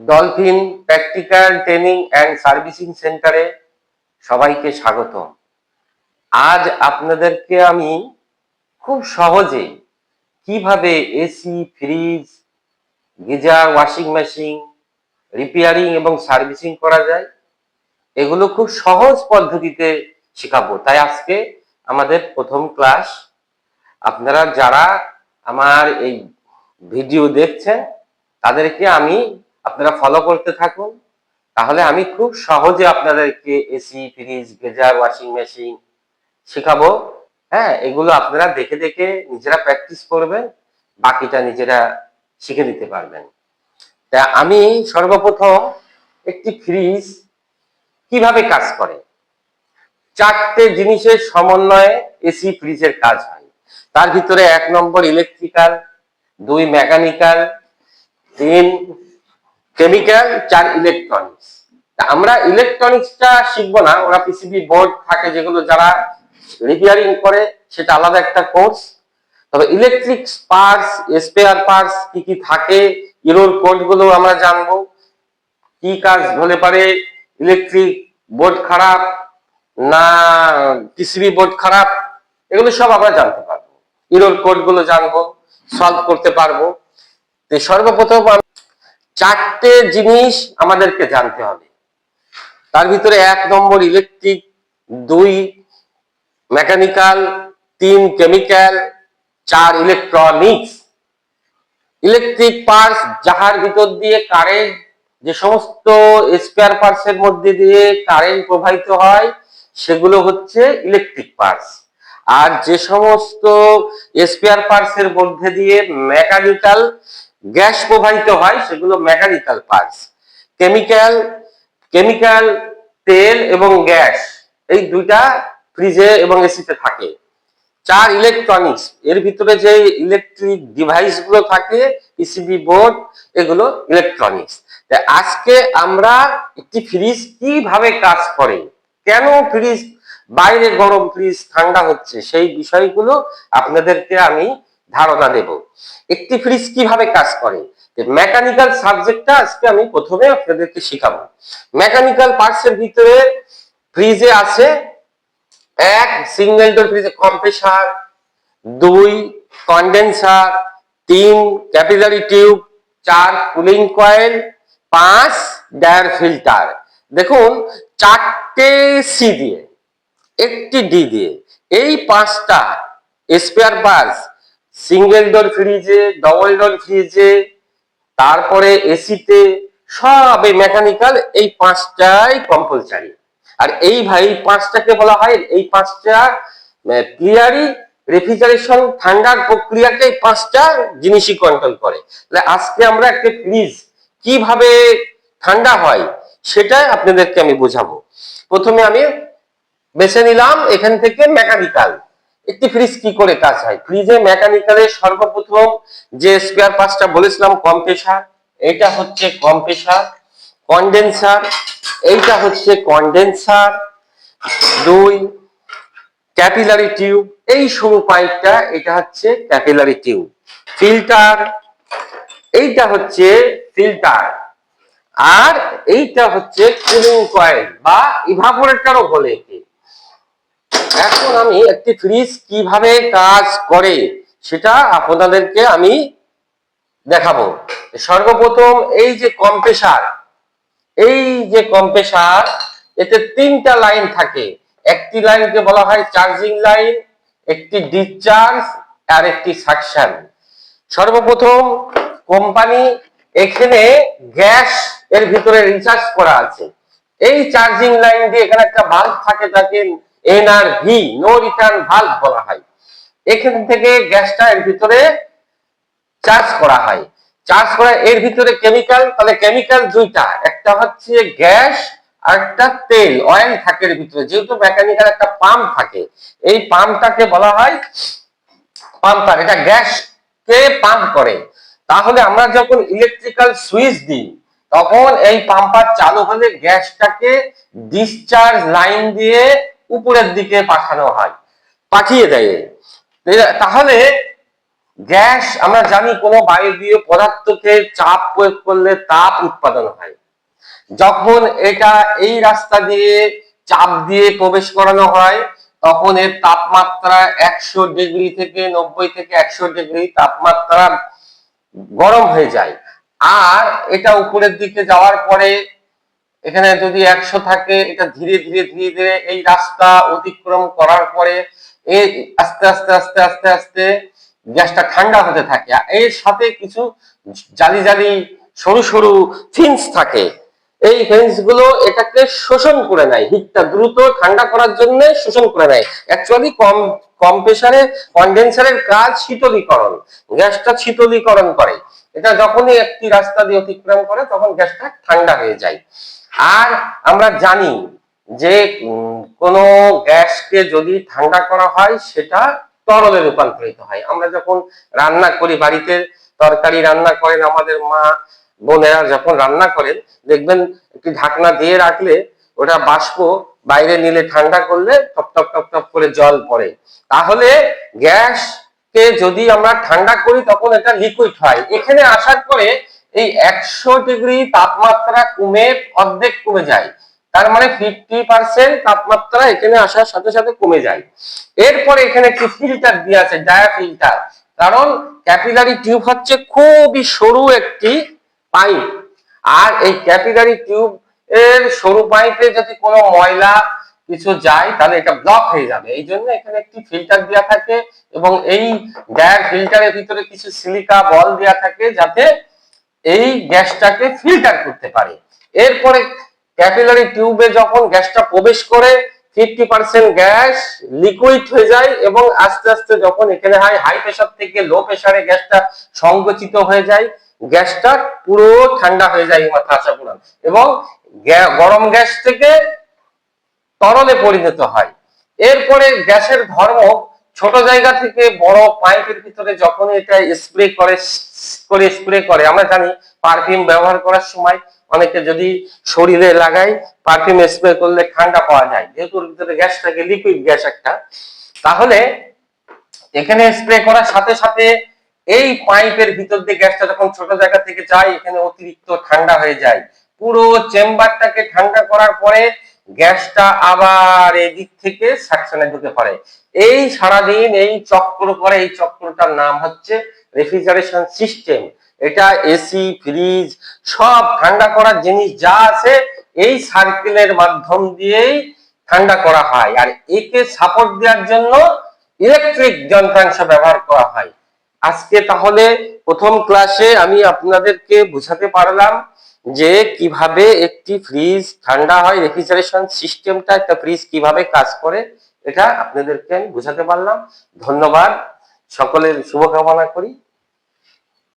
Dolphin practical training and servicing সেন্টারে সবাইকে স্বাগত আজ আপনাদেরকে আমি খুব সহজে কীভাবে AC, fridge, geyser, washing machine, repairing এবং সার্ভিসিং করা যায়, এগুলো খুব সহজ পদ্ধতিতে শেখাবো। তাই আজকে আমাদের প্রথম ক্লাস। আপনারা যারা আমার এই ভিডিও দেখছেন, তাদেরকে আমি আপনারা ফলো করতে থাকুন। তাহলে আমি খুব সহজে আপনাদেরকে AC fridge geyser washing machine শেখাবো। হ্যাঁ এগুলো আপনারা দেখে দেখে নিজেরা প্র্যাকটিস করবেন, বাকিটা নিজেরা শিখে নিতে পারবেন। তা আমি সর্বপ্রথম একটি ফ্রিজ কীভাবে কাজ করে? চারটে জিনিসের সমন্বয়ে এসি ফ্রিজের কাজ হয়। তার ভিতরে এক নম্বর ইলেকট্রিক্যাল দুই মেকানিক্যাল তিন কেমিক্যাল চার ইলেকট্রনিক্স আমরা ইলেকট্রনিক্সটা শিখব না, ওরা পিসিবি বোর্ড থাকে যেগুলো যারা রিপেয়ারিং করে, সেটা আলাদা একটা কোর্স তবে ইলেকট্রিক পার্টস স্পেয়ার পার্টস কি কি থাকে ইরোর কোডগুলো আমরা জানব। কি কাজ হলে পারে ইলেকট্রিক বোর্ড খারাপ, না পিসিবি বোর্ড খারাপ, এগুলো সব আমরা জানতে পারব। ইরোর কোডগুলো জানব সলভ করতে পারব। সর্বপ্রথম চারটে জিনিস আমাদেরকে জানতে হবে। তার ভিতরে এক নম্বর ইলেকট্রিক দুই মেকানিক্যাল তিন কেমিক্যাল চার ইলেকট্রনিক্স ইলেকট্রিক পার্টস যাহার ভিতর দিয়ে কারেন্ট যে সমস্ত স্পেয়ার পার্টস এর মধ্যে দিয়ে কারেন্ট প্রবাহিত হয়, সেগুলো হচ্ছে ইলেকট্রিক পার্টস আর যে সমস্ত স্পেয়ার পার্টস এর মধ্যে দিয়ে মেকানিক্যাল গ্যাস প্রবাহিত হয়, সেগুলো মেকানিক্যাল পার্টস। কেমিক্যাল কেমিক্যাল, তেল এবং গ্যাস, এই দুইটা ফ্রিজে এবং এসিতে থাকে। চার ইলেকট্রনিক্স, এর ভিতরে যে ইলেকট্রিক ডিভাইসগুলো থাকে, পিসিবি বোর্ড, এগুলো ইলেকট্রনিক্স। আজকে আমরা একটি ফ্রিজ কীভাবে কাজ করে? কেন ফ্রিজ? বাইরে গরম ফ্রিজ, ঠান্ডা হচ্ছে, সেই বিষয়গুলো আপনাদেরকে আমি ধারণা দেব। একটি ফ্রিজ কীভাবে কাজ করে? মেকানিক্যাল সাবজেক্টটা আজকে আমি প্রথমে আপনাদেরকে শেখাবো। মেকানিক্যাল পার্টস এর ভিতরে ফ্রিজে আছে এক সিঙ্গেল ডোর ফ্রিজে কম্প্রেসার দুই কন্ডেন্সার তিন ক্যাপিলারি টিউব চার কুলিং কয়েল পাঁচ ডায়ার ফিল্টার দেখুন, চারটে সি দিয়ে, একটি ডি দিয়ে, এই পাঁচটা স্পেয়ার পার্টস সিঙ্গেল ডোর ফ্রিজে ডবল ডোর ফ্রিজে তারপরে এসিতে সব এই মেকানিক্যাল এই পাঁচটাই কম্পালসারি আর এই ভাই পাঁচটাকে বলা হয়, এই পাঁচটা ক্লিয়ারি রেফ্রিজারেশন ঠান্ডার প্রক্রিয়াকে এই পাঁচটা জিনিসই কন্ট্রোল করে। তাহলে আজকে আমরা একটা ফ্রিজ কীভাবে ঠান্ডা হয় সেটা আপনাদেরকে আমি বোঝাবো। প্রথমে আমি বেছে নিলাম এখান থেকে মেকানিক্যাল একটি ফ্রিজ কি করে কাজ হয়? ফ্রিজে মেকানিক্যালের সর্বপ্রথম যে স্পেয়ার পার্টসটা বলেছিলাম কম্প্রেসার এটা হচ্ছে কম্প্রেসার কন্ডেন্সার এইটা হচ্ছে কন্ডেন্সার দুই ক্যাপিলারি টিউব এই সরু পাইপটা এটা হচ্ছে ক্যাপিলারি টিউব ফিল্টার এইটা হচ্ছে ফিল্টার আর এইটা হচ্ছে কুলিং কয়েল বা ইভাপোরেটরও বলে একে। এখন আমি একটি ফ্রিজ কীভাবে কাজ করে, সেটা আপনাদেরকে আমি দেখাবো। সর্বপ্রথম এই যে কম্প্রেসার এই যে কম্প্রেসার এতে তিনটা লাইন থাকে। একটি লাইনকে বলা হয় চার্জিং লাইন একটি ডিসচার্জ আর একটি সাকশন সর্বপ্রথম কোম্পানি এখানে গ্যাস এর ভিতরে রিচার্জ করা আছে। এই চার্জিং লাইন দিয়ে এখানে একটা বাল্ব থাকে তাকে N R V no return valve বলা হয়। এখান থেকে গ্যাসটা এর ভিতরে চার্জ করা হয়। চার্জ করা এর ভিতরে কেমিক্যাল তাহলে কেমিক্যাল দুইটা। একটা হচ্ছে গ্যাস, আর একটা তেল অয়েল থাকে এর ভিতরে। যেহেতু মেকানিক্যাল একটা পাম্প থাকে, এই পাম্পটাকে বলা হয় পাম্পার এটা গ্যাস কে পাম্প করে। তাহলে আমরা যখন ইলেকট্রিক্যাল সুইচ দিই, তখন এই পাম্পার চালু হলে গ্যাসটাকে ডিসচার্জ লাইন দিয়ে উপরের দিকে পাঠানো হয়। পাঠিয়ে দেয়। তাহলে গ্যাস, আমরা জানি কোনো বায়বীয় পদার্থকে চাপ প্রয়োগ করলে তাপ উৎপাদন হয়। যখন এটা এই রাস্তা দিয়ে চাপ দিয়ে প্রবেশ করানো হয়, তখন এর তাপমাত্রা একশো ডিগ্রি থেকে নব্বই থেকে একশো ডিগ্রি তাপমাত্রা গরম হয়ে যায়। আর এটা উপরের দিকে যাওয়ার পরে এখানে যদি একশো থাকে, এটা ধীরে ধীরে ধীরে ধীরে এই রাস্তা অতিক্রম করার পরে এই আস্তে আস্তে আস্তে আস্তে আস্তে গ্যাসটা ঠান্ডা হতে থাকে। আর এর সাথে কিছু জালি জালি, সরু সরু ফিন্স থাকে। এই ফেন্সগুলো এটাকে শোষণ করে নেয়। হিটটা দ্রুত ঠান্ডা করার জন্য শোষণ করে নেয়। অ্যাকচুয়ালি কম কম প্রেসারে কন্ডেন্সারের কাজ শীতলীকরণ। গ্যাসটা শীতলীকরণ করে। এটা যখনই একটি রাস্তা দিয়ে অতিক্রম করে, তখন গ্যাসটা ঠান্ডা হয়ে যায়। আর আমরা জানি যে কোনো গ্যাসকে যদি ঠান্ডা করা হয়, সেটা তরলে রূপান্তরিত হয়। আমরা যখন রান্না করি, বাড়িতে তরকারি রান্না করেন আমাদের মা বোনেরা, যখন রান্না করেন, দেখবেন একটি ঢাকনা দিয়ে রাখলে ওটা বাষ্প বাইরে নিলে ঠান্ডা করলে টপ টপ টপ টপ করে জল পড়ে। তাহলে গ্যাস কে যদি আমরা ঠান্ডা করি তখন এটা লিকুইড হয়। এখানে আসার পরে এই একশো ডিগ্রি তাপমাত্রা কমে, অর্ধেক কমে যায়। তার মানে ফিফটি পার্সেন্ট তাপমাত্রা এখানে আসার সাথে সাথে কমে যায়। এরপরে এখানে একটি ফিল্টার দিয়ে আছে ডায়া ফিল্টার কারণ ক্যাপিলারি টিউব হচ্ছে খুবই সরু একটি পাইপ আর এই ক্যাপিলারি টিউব এর সরু পাইপে যদি কোনো ময়লা কিছু যায়, তাহলে এটা ব্লক হয়ে যাবে। এই জন্য এখানে একটি ফিল্টার দেওয়া থাকে এবং এই গ্যাস ফিল্টারের ভিতরে কিছু সিলিকা বল দেওয়া থাকে যাতে এই গ্যাসটাকে ফিল্টার করতে পারে। এরপরে ক্যাপিলারি টিউবে যখন গ্যাসটা প্রবেশ করে ফিফটি পার্সেন্ট গ্যাস লিকুইড হয়ে যায় এবং আস্তে আস্তে যখন এখানে হয় হাই প্রেশার থেকে লো প্রেশারে গ্যাসটা সংকুচিত হয়ে যায়, গ্যাসটা পুরো ঠান্ডা হয়ে যায় মাথা পুরান এবং গরম গ্যাস থেকে তরলে পরিণত হয়। এরপরে গ্যাসের ধর্ম ছোট জায়গা থেকে বড় পাইপের ভিতরে যখন এটা স্প্রে করে করে স্প্রে করে, আমরা জানি পারফিউম ব্যবহার করার সময় অনেকে যদি শরীরে লাগায়, পারফিউম স্প্রে করলে ঠান্ডা পাওয়া যায়। যেহেতু ভিতরে গ্যাস থাকে লিকুইড গ্যাস একটা, তাহলে এখানে স্প্রে করার সাথে সাথে এই পাইপের ভিতর দিয়ে গ্যাসটা যখন ছোট জায়গা থেকে যায়, এখানে অতিরিক্ত ঠান্ডা হয়ে যায়। পুরো চেম্বারটাকে ঠান্ডা করার পরে গ্যাসটা আবার এদিক থেকে সাকশনে ঢুকে পড়ে। এই সারাদিন এই চক্র করে এই চক্রটার নাম হচ্ছে রেফ্রিজারেশন সিস্টেম এটা এসি ফ্রিজ সব ঠান্ডা করার জিনিস যা আছে এই সার্কেলের মাধ্যম দিয়েই ঠান্ডা করা হয়। আর একে সাপোর্ট দেওয়ার জন্য ইলেকট্রিক যন্ত্রাংশ ব্যবহার করা হয়। আজকে তাহলে প্রথম ক্লাসে আমি আপনাদেরকে বোঝাতে পারলাম যে কীভাবে একটি ফ্রিজ ঠান্ডা হয় রেফ্রিজারেশন সিস্টেমটা একটা ফ্রিজ কীভাবে কাজ করে, এটা আপনাদেরকে আমি বোঝাতে পারলাম। ধন্যবাদ। সকলের শুভকামনা করি।